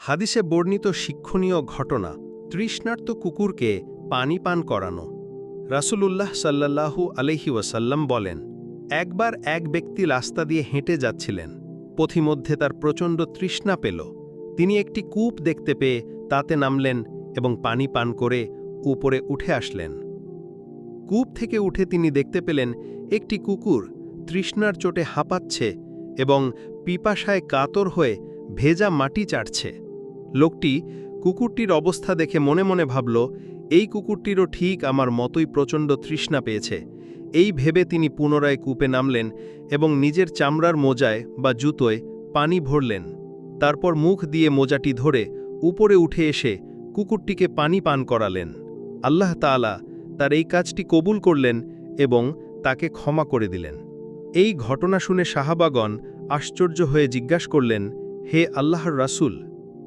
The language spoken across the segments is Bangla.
হাদিসে বর্ণিত শিক্ষণীয় ঘটনা, তৃষ্ণার্ত কুকুরকে পানি পান করানো। রাসূলুল্লাহ সাল্লাল্লাহু আলহি ওয়াসাল্লাম বলেন, একবার এক ব্যক্তি রাস্তা দিয়ে হেঁটে যাচ্ছিলেন, পথিমধ্যে তার প্রচণ্ড তৃষ্ণা পেল। তিনি একটি কূপ দেখতে পেয়ে তাতে নামলেন এবং পানি পান করে উপরে উঠে আসলেন। কূপ থেকে উঠে তিনি দেখতে পেলেন একটি কুকুর তৃষ্ণার চোটে হাঁপাচ্ছে এবং পিপাসায় কাতর হয়ে ভেজা মাটি চাটছে। লোকটি কুকুরটির অবস্থা দেখে মনে মনে ভাবল, এই কুকুরটিরও ঠিক আমার মতোই প্রচণ্ড তৃষ্ণা পেয়েছে। এই ভেবে তিনি পুনরায় কূপে নামলেন এবং নিজের চামড়ার মোজায় বা জুতোয় পানি ভরলেন। তারপর মুখ দিয়ে মোজাটি ধরে উপরে উঠে এসে কুকুরটিকে পানি পান করালেন। আল্লাহ তাআলা তার এই কাজটি কবুল করলেন এবং তাকে ক্ষমা করে দিলেন। এই ঘটনা শুনে সাহাবাগণ আশ্চর্য হয়ে জিজ্ঞাসা করলেন, হে আল্লাহর রাসূল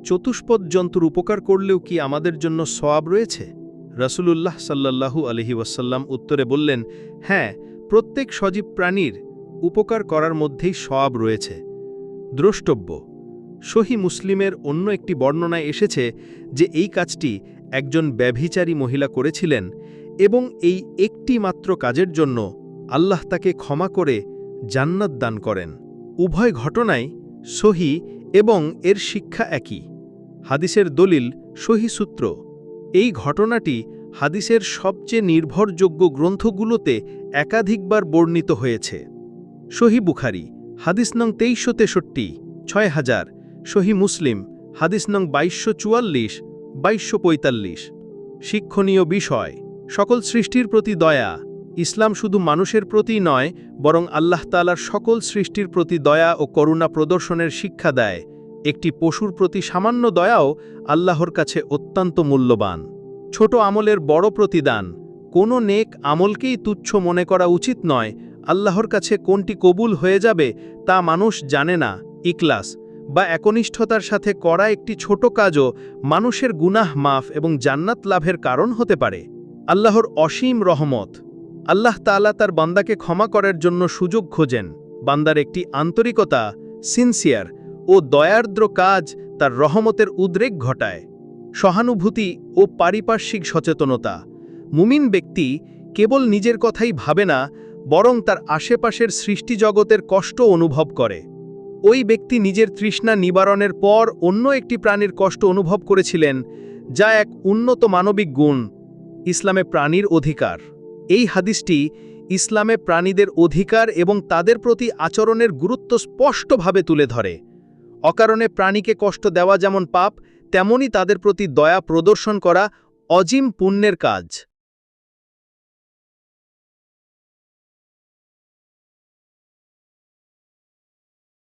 চতুষ্পদ জন্তুর উপকার করলেও কি আমাদের জন্য সওয়াব রয়েছে? রাসূলুল্লাহ সাল্লাল্লাহু আলহি ওয়াসাল্লাম উত্তরে বললেন হ্যাঁ প্রত্যেক সজীব প্রাণীর উপকার করার মধ্যেই সওয়াব রয়েছে। দ্রষ্টব্য, সহি মুসলিমের অন্য একটি বর্ণনায় এসেছে যে এই কাজটি একজন ব্যভিচারী মহিলা করেছিলেন এবং এই একটি মাত্র কাজের জন্য আল্লাহ তাকে ক্ষমা করে জান্নাত দান করেন। উভয় ঘটনাই সহি এবং এর শিক্ষা একই। হাদিসের দলিল সূত্র। এই ঘটনাটি হাদিসের সবচেয়ে নির্ভরযোগ্য গ্রন্থগুলোতে একাধিকবার বর্ণিত হয়েছে। সহি বুখারি, হাদিস নং তেইশশো তেষট্টি, ছয় হাজার। সহি মুসলিম, হাদিস নং বাইশশো চুয়াল্লিশ, বাইশশো পঁয়তাল্লিশ। শিক্ষণীয় বিষয়, সকল সৃষ্টির প্রতি দয়া। ইসলাম শুধু মানুষের প্রতি নয়, বরং আল্লাহ তালার সকল সৃষ্টির প্রতি দয়া ও করুণা প্রদর্শনের শিক্ষা দেয়। একটি পশুর প্রতি সামান্য দয়াও আল্লাহর কাছে অত্যন্ত মূল্যবান। ছোট আমলের বড় প্রতিদান, কোনো নেক আমলকেই তুচ্ছ মনে করা উচিত নয়, আল্লাহর কাছে কোনটি কবুল হয়ে যাবে তা মানুষ জানে না ইকলাস বা একনিষ্ঠতার সাথে করা একটি ছোট কাজও মানুষের গুনাহ মাফ এবং জান্নাত লাভের কারণ হতে পারে। আল্লাহর অসীম রহমত, আল্লাহ তাআলা তার বান্দাকে ক্ষমা করার জন্য সুযোগ খোঁজেন। বান্দার একটি আন্তরিকতা সিনসিয়ার ও দয়ার্দ্র কাজ তার রহমতের উদ্রেক ঘটায়। সহানুভূতি ও পারিপার্শ্বিক সচেতনতা। মুমিন ব্যক্তি কেবল নিজের কথাই ভাবে না, বরং তার আশেপাশের সৃষ্টিজগতের কষ্ট অনুভব করে। ওই ব্যক্তি নিজের তৃষ্ণা নিবারণের পর অন্য একটি প্রাণীর কষ্ট অনুভব করেছিলেন, যা এক উন্নত মানবিক গুণ, ইসলামে প্রাণীর অধিকার। এই হাদিসটি ইসলামে প্রাণীদের অধিকার এবং তাদের প্রতি আচরণের গুরুত্ব স্পষ্টভাবে তুলে ধরে। অকারণে প্রাণীকে কষ্ট দেওয়া যেমন পাপ, তেমনি তাদের প্রতি দয়া প্রদর্শন করা অজিম পুণ্যের কাজ।